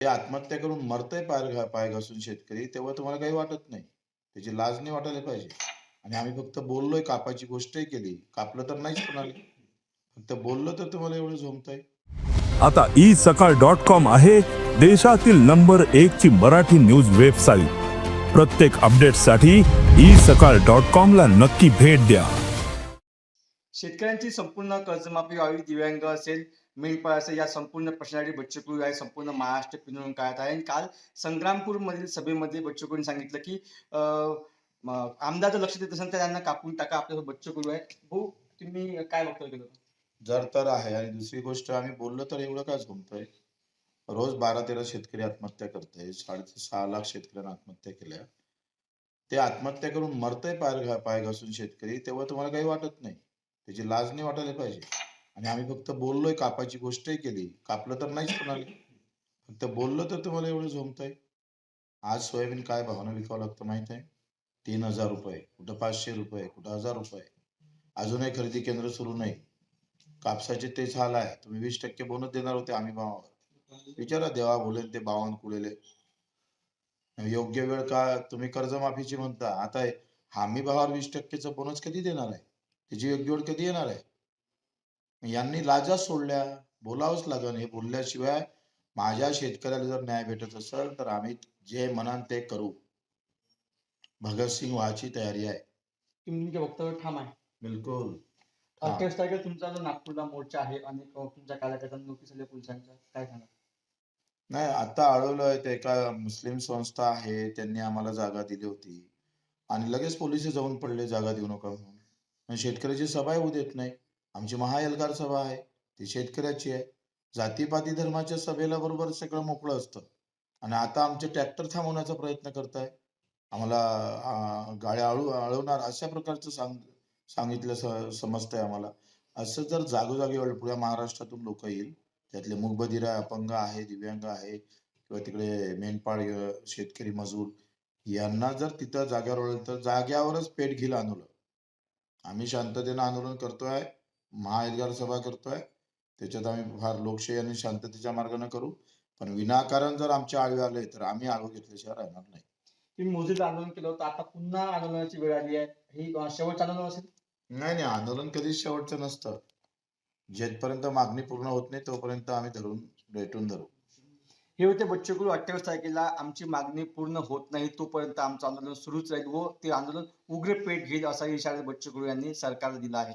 ते आत्महत्या करून मरतंय पाय पाय घासून शेतकरी तेव्हा तुम्हाला काही वाटत नाही. त्याची लाज नाही वाटायला पाहिजे. आणि आम्ही फक्त बोललोय कापायची गोष्टही केली. कापलं तर नाहीच म्हणाले. फक्त बोललो तर तुम्हाला एवढं झोंबतंय. आता ई सकाळ डॉट कॉम आहे देशातील नंबर एक ची मराठी न्यूज वेबसाईट प्रत्येक अपडेटसाठी ई सकाळ डॉट कॉम ला नक्की भेट द्या शेतकऱ्यांची संपूर्ण कर्जमाफी व्हावी दिव्यांग असेल मेंढपाळ असेल या संपूर्ण प्रश्नासाठी बच्चू आहे संपूर्ण महाराष्ट्र पिंजून काढत आहे. आणि काल संग्रामपूर मधील सभेमध्ये बच्चू कडूंनी सांगितलं की अं, आमदार लक्ष देत असेल तर त्यांना कापून टाका आपल्यासोबत बच्चू कडू आहे. भाऊ तुम्ही काय वक्तव्य केलं जर तर आहे. आणि दुसरी गोष्ट आम्ही बोललो तर एवढं काय जमतोय रोज बारा तेरा शेतकरी आत्महत्या करतोय. साडेतीन सहा लाख शेतकऱ्यांनी आत्महत्या केल्या. ते आत्महत्या करून मरतय पाय पाय घासून शेतकरी. तेव्हा तुम्हाला काही वाटत नाही. त्याची लाज नाही वाटायला पाहिजे. आणि आम्ही फक्त बोललोय कापायची गोष्टही केली. कापलं तर नाहीच म्हणाले. फक्त बोललो तर तुम्हाला एवढं झोंबतंय. आज सोयाबीन काय भावना विकावं लागतं माहीत आहे? तीन हजार रुपये कुठं पाचशे रुपये कुठं हजार रुपये अजूनही खरेदी केंद्र सुरू नाही. कापसाचे तेच हाल आहे. तुम्ही वीस टक्के बोनस देणार होते आम्ही भावावर. विचारा देवा बोलेल ते बावन कुळेले. योग्य वेळ का तुम्ही कर्जमाफीची म्हणता आता हमी भावावर वीस टक्केचा बोनस कधी देणार आहे? त्याची योग्य वेळ कधी येणार आहे? यांनी लाजा सोडल्या. बोलावंच लागेल. हे बोलल्याशिवाय माझ्या शेतकऱ्याला जर न्याय भेटत असेल तर आम्ही जे म्हणाल ते करू. भगतसिंग व्हायची तयारी आहे. तुम्ही तुमच्या वक्तव्य ठाम आहे बिलकुल. अठ्ठावीस तारखेला तुमचा जो नागपूरला मोर्चा आहे आणि तुमच्या कार्यकर्त्यांना नोटीस आली पोलिसांच्या काय सांगा नाही आता अडवलंय ते एका मुस्लिम संस्था आहे त्यांनी आम्हाला जागा दिली होती आणि लगेच पोलीस जाऊन पडले जागा देऊ नका म्हणून शेतकऱ्याची सभा होऊ देत नाही आमची महाएलगार सभा आहे ती शेतकऱ्याची आहे. जातीपाती धर्माच्या सभेला बरोबर सगळं मोकळं असतं. आणि आता आमचे ट्रॅक्टर थांबवण्याचा प्रयत्न करताय. आम्हाला गाड्या आळवणार अशा प्रकारचं सांग सांगितलं समजतंय आम्हाला. असं जर जागोजागी पुऱ्या महाराष्ट्रातून लोक येईल त्यातले मूकबधीर आहे अपंग आहे दिव्यांग आहे किंवा तिकडे मेंढपाळ शेतकरी मजूर यांना जर तिथं जाग्यावर वळलं तर जाग्यावरच पेट घेईल आंदोलन. आम्ही शांततेनं आंदोलन करतोय. महाएल्गार सभा करतोय. त्याच्यात आम्ही फार लोकशाही आणि शांततेच्या मार्गाने करू. पण विनाकारण जर आमच्या आळवे आले तर आम्ही आळू घेतल्याशिवाय राहणार नाही. तुम्ही मोदीचं आंदोलन केलं होतं. आता पुन्हा आंदोलनाची वेळ आली आहे. ही शेवटचं आंदोलन असेल? नाही नाही. आंदोलन कधीच शेवटचं नसतं. जेथपर्यंत मागणी पूर्ण होत नाही तोपर्यंत आम्ही धरून रेटून धरू. हे होते बच्चू अठ्ठावीस तारखेला. आमची मागणी पूर्ण होत नाही तोपर्यंत आमचं आंदोलन सुरूच राहील व ते आंदोलन उग्र पेट घेईल असा इशारा बच्चू कडू यांनी सरकारला दिला आहे.